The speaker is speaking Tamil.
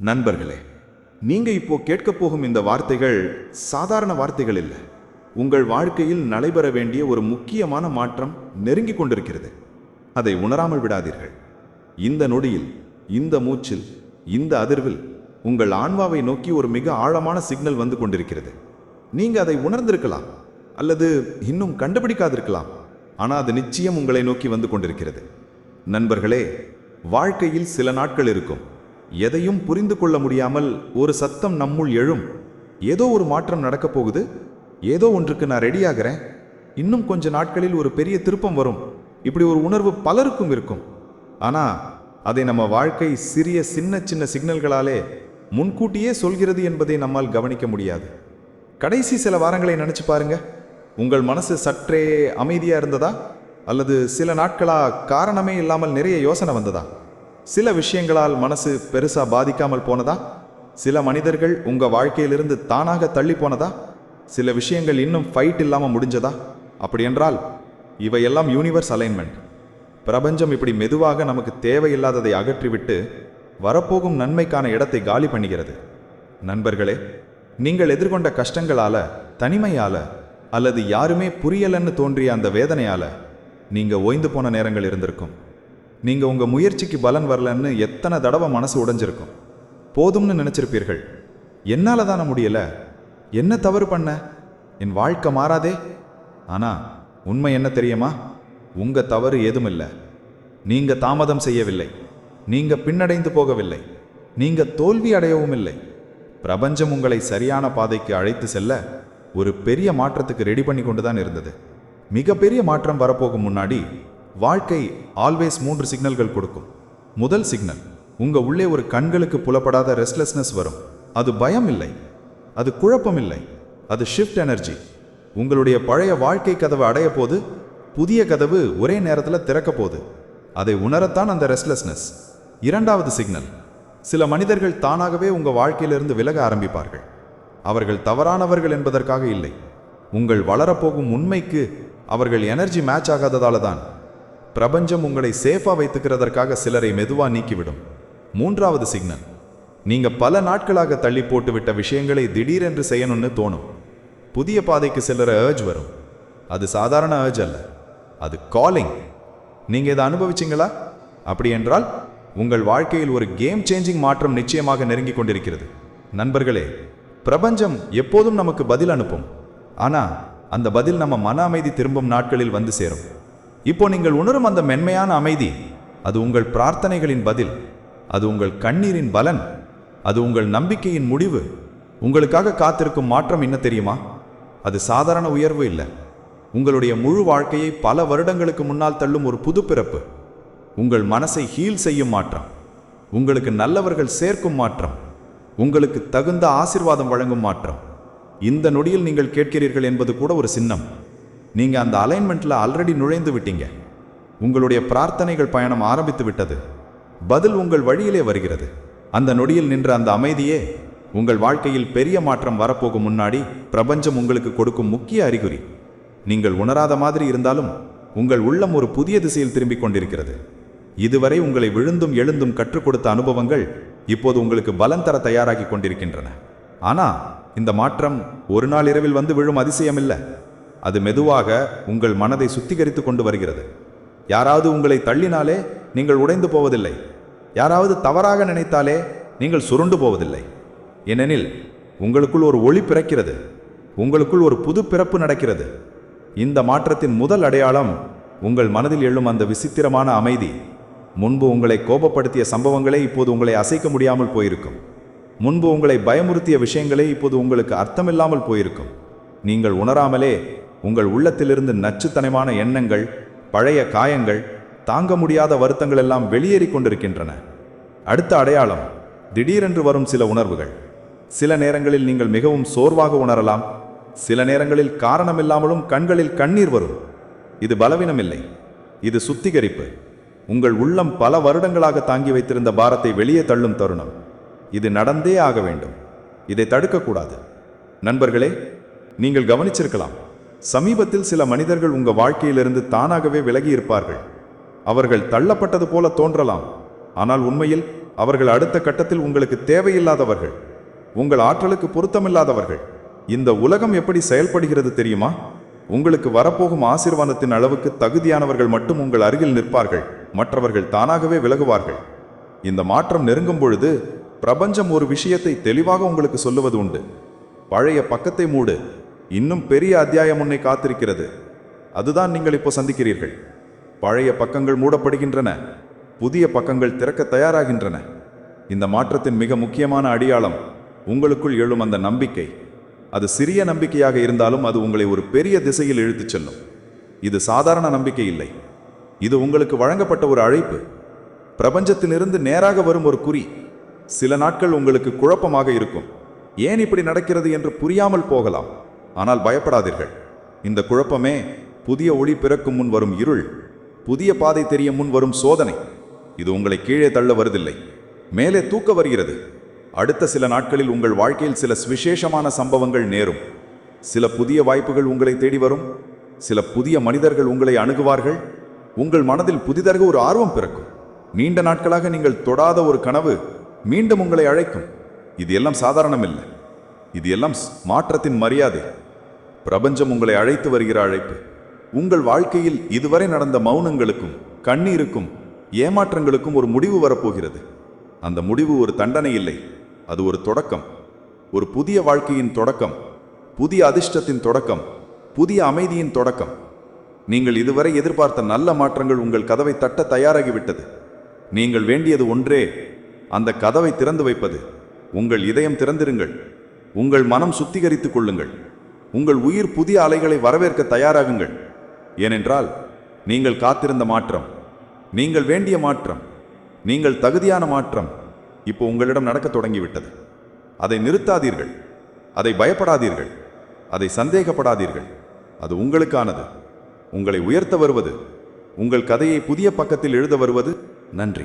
நண்பர்களே நீங்க இப்போ கேட்கப் போகும் இந்த வார்த்தைகள் சாதாரண வார்த்தைகள் இல்லை. உங்கள் வாழ்க்கையில் நடைபெற வேண்டிய ஒரு முக்கியமான மாற்றம் நெருங்கி கொண்டிருக்கிறது. அதை உணராமல் விடாதீர்கள். இந்த நொடியில் இந்த மூச்சில் இந்த அதிர்வில் உங்கள் ஆன்மாவை நோக்கி ஒரு மிக ஆழமான சிக்னல் வந்து கொண்டிருக்கிறது. நீங்க அதை உணர்ந்திருக்கலாம் அல்லது இன்னும் கண்டுபிடிக்காதிருக்கலாம். ஆனால் அது நிச்சயம் உங்களை நோக்கி வந்து கொண்டிருக்கிறது. நண்பர்களே வாழ்க்கையில் சில நாட்கள் இருக்கும். எதையும் புரிந்து கொள்ள முடியாமல் ஒரு சத்தம் நம்முள் எழும். ஏதோ ஒரு மாற்றம் நடக்கப் போகுது. ஏதோ ஒன்றுக்கு நான் ரெடியாகிறேன் இன்னும் கொஞ்ச நாட்களில் ஒரு பெரிய திருப்பம் வரும். இப்படி ஒரு உணர்வு பலருக்கும் இருக்கும். ஆனா அதை நம்ம வாழ்க்கை சிறிய சின்ன சின்ன சிக்னல்களாலே முன்கூட்டியே சொல்கிறது என்பதை நம்மால் கவனிக்க முடியாது. கடைசி சில வாரங்களை நினைச்சு பாருங்க. உங்கள் மனசு சற்றே அமைதியா இருந்ததா? அல்லது சில நாட்களா காரணமே இல்லாமல் நிறைய யோசனை வந்ததா? சில விஷயங்களால் மனசு பெருசா பாதிக்காமல் போனதா? சில மனிதர்கள் உங்க வாழ்க்கையிலிருந்து தானாக தள்ளி போனதா? சில விஷயங்கள் இன்னும் ஃபைட் இல்லாமல் முடிஞ்சதா? அப்படி என்றால் இவையெல்லாம் யூனிவர்ஸ் அலைன்மெண்ட் பிரபஞ்சம் இப்படி மெதுவாக நமக்கு தேவையில்லாததை அகற்றிவிட்டு வரப்போகும் நன்மைக்கான இடத்தை காலி பண்ணுகிறது நண்பர்களே நீங்கள் எதிர்கொண்ட கஷ்டங்களால தனிமையால அல்லது யாருமே புரியலன்னு தோன்றிய அந்த வேதனையால நீங்க ஓய்ந்து போன நேரங்கள் இருந்திருக்கும். நீங்கள் உங்கள் முயற்சிக்கு பலன் வரலன்னு எத்தனை தடவை மனசு உடைஞ்சிருக்கும். போதும்னு நினச்சிருப்பீர்கள். என்னால் தானே முடியலை. என்ன தவறு பண்ண? என் வாழ்க்கை மாறாதே. ஆனால் உண்மை என்ன தெரியுமா? உங்கள் தவறு ஏதும் இல்லை நீங்கள் தாமதம் செய்யவில்லை. நீங்கள் பின்னடைந்து போகவில்லை. நீங்கள் தோல்வி அடையவும் இல்லை பிரபஞ்சம் உங்களை சரியான பாதைக்கு அழைத்து செல்ல ஒரு பெரிய மாற்றத்துக்கு ரெடி பண்ணி கொண்டு தான் இருந்தது. மிகப்பெரிய மாற்றம் வரப்போகும் முன்னாடி வாழ்க்கை ஆல்வேஸ் மூன்று சிக்னல்கள் கொடுக்கும். முதல் சிக்னல் உங்க உள்ளே ஒரு கண்களுக்கு புலப்படாத ரெஸ்ட்லெஸ்னஸ் வரும். அது பயம் இல்லை. அது குழப்பம் இல்லை. அது ஷிஃப்ட் எனர்ஜி உங்களுடைய பழைய வாழ்க்கை கதவு அடைய போது புதிய கதவு ஒரே நேரத்தில் திறக்க போது அதை உணரத்தான் அந்த ரெஸ்ட்லெஸ்னஸ் இரண்டாவது சிக்னல் சில மனிதர்கள் தானாகவே உங்கள் வாழ்க்கையிலிருந்து விலக ஆரம்பிப்பார்கள். அவர்கள் தவறானவர்கள் என்பதற்காக இல்லை. உங்கள் வளரப்போகும் உண்மைக்கு அவர்கள் எனர்ஜி மேட்ச் ஆகாததால தான். பிரபஞ்சம் உங்களை சேஃபாக வைத்துக்கிறதற்காக சிலரை மெதுவாக நீக்கிவிடும். மூன்றாவது சிக்னல் நீங்கள் பல நாட்களாக தள்ளி போட்டுவிட்ட விஷயங்களை திடீரென்று செய்யணும்னு தோணும். புதிய பாதைக்கு செல்லுற ஏர்ஜ் வரும். அது சாதாரண ஏர்ஜ் அல்ல. அது காலிங் நீங்கள் இதை அனுபவிச்சீங்களா? அப்படி என்றால் உங்கள் வாழ்க்கையில் ஒரு கேம் சேஞ்சிங் மாற்றம் நிச்சயமாக நெருங்கி கொண்டிருக்கிறது. நண்பர்களே பிரபஞ்சம் எப்போதும் நமக்கு பதில் அனுப்பும். ஆனால் அந்த பதில் நம்ம மன அமைதி திரும்பும் நாட்களில் வந்து சேரும். இப்போ நீங்கள் உணரும் அந்த மென்மையான அமைதி. அது உங்கள் பிரார்த்தனைகளின் பதில். அது உங்கள் கண்ணீரின் பலன். அது உங்கள் நம்பிக்கையின் முடிவு. உங்களுக்காக காத்திருக்கும் மாற்றம் என்ன தெரியுமா? அது சாதாரண உயர்வு இல்லை. உங்களுடைய முழு வாழ்க்கையை பல வருடங்களுக்கு முன்னால் தள்ளும் ஒரு புது பிறப்பு. உங்கள் மனசை ஹீல் செய்யும் மாற்றம். உங்களுக்கு நல்லவர்கள் சேர்க்கும் மாற்றம். உங்களுக்கு தகுந்த ஆசிர்வாதம் வழங்கும் மாற்றம். இந்த நொடியில் நீங்கள் கேட்கிறீர்கள் என்பது கூட ஒரு சின்னம். நீங்கள் அந்த அலைன்மெண்ட்டில் ஆல்ரெடி நுழைந்து விட்டீங்க. உங்களுடைய பிரார்த்தனைகள் பயணம் ஆரம்பித்து விட்டது. பதில் உங்கள் வழியிலே வருகிறது. அந்த நொடியில் நின்ற அந்த அமைதியே உங்கள் வாழ்க்கையில் பெரிய மாற்றம் வரப்போகும் முன்னாடி பிரபஞ்சம் உங்களுக்கு கொடுக்கும் முக்கிய அறிகுறி. நீங்கள் உணராத மாதிரி இருந்தாலும் உங்கள் உள்ளம் ஒரு புதிய திசையில் திரும்பிக் கொண்டிருக்கிறது. இதுவரை உங்களை விழுந்தும் எழுந்தும் கற்றுக் கொடுத்த அனுபவங்கள் இப்போது உங்களுக்கு பலம் தர தயாராகி கொண்டிருக்கின்றன. ஆனா இந்த மாற்றம் ஒரு நாள் இரவில் வந்து விழும் அதிசயமில்லை. அது மெதுவாக உங்கள் மனதை சுத்திகரித்து கொண்டு வருகிறது. யாராவது உங்களை தள்ளினாலே நீங்கள் உடைந்து போவதில்லை. யாராவது தவறாக நினைத்தாலே நீங்கள் சுருண்டு போவதில்லை. ஏனெனில் உங்களுக்குள் ஒரு ஒளி பிறக்கிறது. உங்களுக்குள் ஒரு புது பிறப்பு நடக்கிறது. இந்த மாற்றத்தின் முதல் அடையாளம் உங்கள் மனதில் எழும் அந்த விசித்திரமான அமைதி. முன்பு உங்களை கோபப்படுத்திய சம்பவங்களே இப்போது உங்களை அசைக்க முடியாமல் போயிருக்கும். முன்பு உங்களை பயமுறுத்திய விஷயங்களே இப்போது உங்களுக்கு அர்த்தமில்லாமல் போயிருக்கும். நீங்கள் உணராமலே உங்கள் உள்ளத்திலிருந்து நச்சுத்தனமான எண்ணங்கள் பழைய காயங்கள் தாங்க முடியாத வருத்தங்கள் எல்லாம் வெளியேறி கொண்டிருக்கின்றன. அடுத்த அடையாளம் திடீரென்று வரும் சில உணர்வுகள். சில நேரங்களில் நீங்கள் மிகவும் சோர்வாக உணரலாம். சில நேரங்களில் காரணமில்லாமலும் கண்களில் கண்ணீர் வரும். இது பலவீனமில்லை. இது சுத்திகரிப்பு. உங்கள் உள்ளம் பல வருடங்களாக தாங்கி வைத்திருந்த பாரத்தை வெளியே தள்ளும் தருணம். இது நடந்தே ஆக வேண்டும். இதை தடுக்கக்கூடாது. நண்பர்களே நீங்கள் கவனிச்சிருக்கலாம். சமீபத்தில் சில மனிதர்கள் உங்கள் வாழ்க்கையிலிருந்து தானாகவே விலகி இருப்பார்கள் அவர்கள் தள்ளப்பட்டது போல தோன்றலாம். ஆனால் உண்மையில் அவர்கள் அடுத்த கட்டத்தில் உங்களுக்கு தேவையில்லாதவர்கள். உங்கள் ஆற்றலுக்கு பொருத்தமில்லாதவர்கள். இந்த உலகம் எப்படி செயல்படுகிறது தெரியுமா? உங்களுக்கு வரப்போகும் ஆசீர்வாதத்தின் அளவுக்கு தகுதியானவர்கள் மட்டும் உங்கள் அருகில் நிற்பார்கள். மற்றவர்கள் தானாகவே விலகுவார்கள். இந்த மாற்றம் நெருங்கும் பொழுது பிரபஞ்சம் ஒரு விஷயத்தை தெளிவாக உங்களுக்கு சொல்லுவது உண்டு. பழைய பக்கத்தை மூடு. இன்னும் பெரிய அத்தியாயம் உன்னை காத்திருக்கிறது. அதுதான் நீங்கள் இப்போ சந்திக்கிறீர்கள். பழைய பக்கங்கள் மூடப்படுகின்றன. புதிய பக்கங்கள் திறக்க தயாராகின்றன. இந்த மாற்றத்தின் மிக முக்கியமான அடியாளம் உங்களுக்குள் எழும் அந்த நம்பிக்கை. அது சிறிய நம்பிக்கையாக இருந்தாலும் அது உங்களை ஒரு பெரிய திசையில் இழுத்துச் செல்லும். இது சாதாரண நம்பிக்கை இல்லை. இது உங்களுக்கு வழங்கப்பட்ட ஒரு அழைப்பு. பிரபஞ்சத்திலிருந்து நேராக வரும் ஒரு குறி. சில நாட்கள் உங்களுக்கு குழப்பமாக இருக்கும். ஏன் இப்படி நடக்கிறது என்று புரியாமல் போகலாம். ஆனால் பயப்படாதீர்கள். இந்த குழப்பமே புதிய ஒளி பிறக்கும் முன் வரும் இருள் புதிய பாதை தெரிய முன் வரும் சோதனை. இது உங்களை கீழே தள்ள வருதில்லை. மேலே தூக்க வருகிறது. அடுத்த சில நாட்களில் உங்கள் வாழ்க்கையில் சில சுவிசேஷமான சம்பவங்கள் நேரும். சில புதிய வாய்ப்புகள் உங்களை தேடி வரும். சில புதிய மனிதர்கள் உங்களை அணுகுவார்கள். உங்கள் மனதில் புதிதாக ஒரு ஆர்வம் பிறக்கும். நீண்ட நாட்களாக நீங்கள் தொடாத ஒரு கனவு மீண்டும் உங்களை அழைக்கும். இது எல்லாம் சாதாரணமில்லை. இது எல்லாம் ஸ்- மாற்றத்தின் மரியாதை. பிரபஞ்சம் உங்களை அழைத்து வருகிற அழைப்பு. உங்கள் வாழ்க்கையில் இதுவரை நடந்த மௌனங்களுக்கும் கண்ணீருக்கும் ஏமாற்றங்களுக்கும் ஒரு முடிவு வரப்போகிறது. அந்த முடிவு ஒரு தண்டனை இல்லை. அது ஒரு தொடக்கம். ஒரு புதிய வாழ்க்கையின் தொடக்கம். புதிய அதிர்ஷ்டத்தின் தொடக்கம். புதிய அமைதியின் தொடக்கம். நீங்கள் இதுவரை எதிர்பார்த்த நல்ல மாற்றங்கள் உங்கள் கதவை தட்ட தயாராகிவிட்டது. நீங்கள் வேண்டியது ஒன்றே. அந்த கதவை திறந்து வைப்பது. உங்கள் இதயம் திறந்திருங்கள். உங்கள் மனம் சுத்திகரித்துக் கொள்ளுங்கள். உங்கள் உயிர் புதிய அலைகளை வரவேற்க தயாராகுங்கள். ஏனென்றால் நீங்கள் காத்திருந்த மாற்றம் நீங்கள் வேண்டிய மாற்றம் நீங்கள் தகுதியான மாற்றம் இப்போ உங்களிடம் நடக்க தொடங்கிவிட்டது. அதை நிறுத்தாதீர்கள். அதை பயப்படாதீர்கள். அதை சந்தேகப்படாதீர்கள். அது உங்களுக்கானது. உங்களை உயர்த்த வருவது உங்கள் கதையை புதிய பக்கத்தில் எழுத வருவது நன்றி.